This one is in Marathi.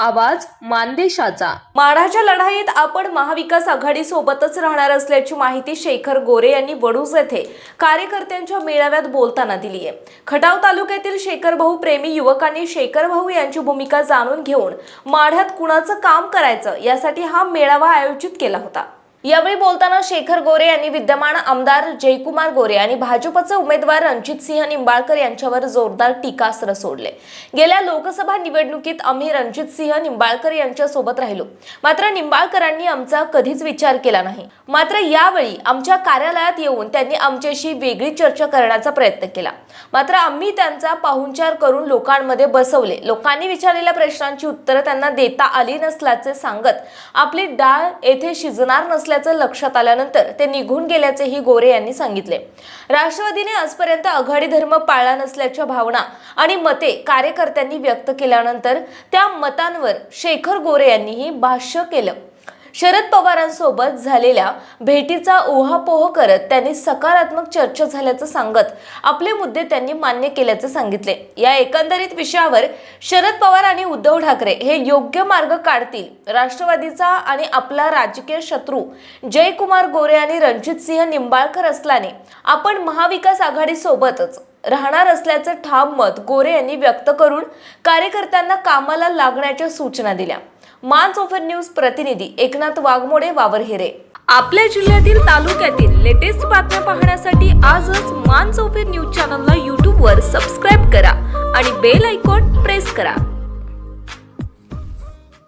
आवाज मानदेशाचा. माढाच्या लढाईत आपण महाविकास आघाडी सोबतच राहणार असल्याची माहिती शेखर गोरे यांनी वडूज येथे कार्यकर्त्यांच्या मेळाव्यात बोलताना दिली आहे. खटाव तालुक्यातील शेखर भाऊ प्रेमी युवकांनी शेखर भाऊ यांची भूमिका जाणून घेऊन माढ्यात कुणाचं काम करायचं यासाठी हा मेळावा आयोजित केला होता. यावेळी बोलताना शेखर गोरे यांनी विद्यमान आमदार जयकुमार गोरे आणि भाजपचे उमेदवार रणजित सिंह निंबाळकर यांच्यावर जोरदार टीकास्त्र सोडले. गेल्या लोकसभा निवडणुकीत आम्ही रणजित सिंह निंबाळकर यांच्या सोबत राहिलो. मात्र निंबाळकरांनी आमचा कधीच विचार केला नाही. मात्र यावेळी आमच्या कार्यालयात येऊन त्यांनी आमच्याशी वेगळी चर्चा करण्याचा प्रयत्न केला. मात्र आम्ही त्यांचा पाहुणचार करून लोकांमध्ये बसवले. लोकांनी विचारलेल्या प्रश्नांची उत्तरं त्यांना देता आली नसल्याचे सांगत आपली डाळ येथे शिजणार असल्याचं लक्षात आल्यानंतर ते निघून गेल्याचेही गोरे यांनी सांगितले. राष्ट्रवादीने आजपर्यंत आघाडी धर्म पाळला नसल्याच्या भावना आणि मते कार्यकर्त्यांनी व्यक्त केल्यानंतर त्या मतांवर शेखर गोरे यांनीही भाष्य केलं. शरद पवारांसोबत झालेल्या भेटीचा ओहापोह करत त्यांनी सकारात्मक चर्चा झाल्याचं सांगत आपले मुद्दे त्यांनी मान्य केल्याचं सांगितले. या एकंदरीत विषयावर शरद पवार आणि उद्धव ठाकरे हे योग्य मार्ग काढतील. राष्ट्रवादीचा आणि आपला राजकीय शत्रू जयकुमार गोरे आणि रणजित सिंह निंबाळकर असल्याने आपण महाविकास आघाडीसोबतच राहणार असल्याचं ठाम मत गोरे यांनी व्यक्त करून कार्यकर्त्यांना कामाला लागण्याच्या सूचना दिल्या. मान्स ओफर न्यूज प्रतिनिधी एकनाथ वाघमोडे वावरहिरे आपल्या जिल्ह्यातील तालुक्यातील लेटेस्ट बातम्या पाहण्यासाठी आजच मान्स ओफर न्यूज चॅनलला यूट्यूबवर सबस्क्राईब करा आणि बेल आयकॉन प्रेस करा.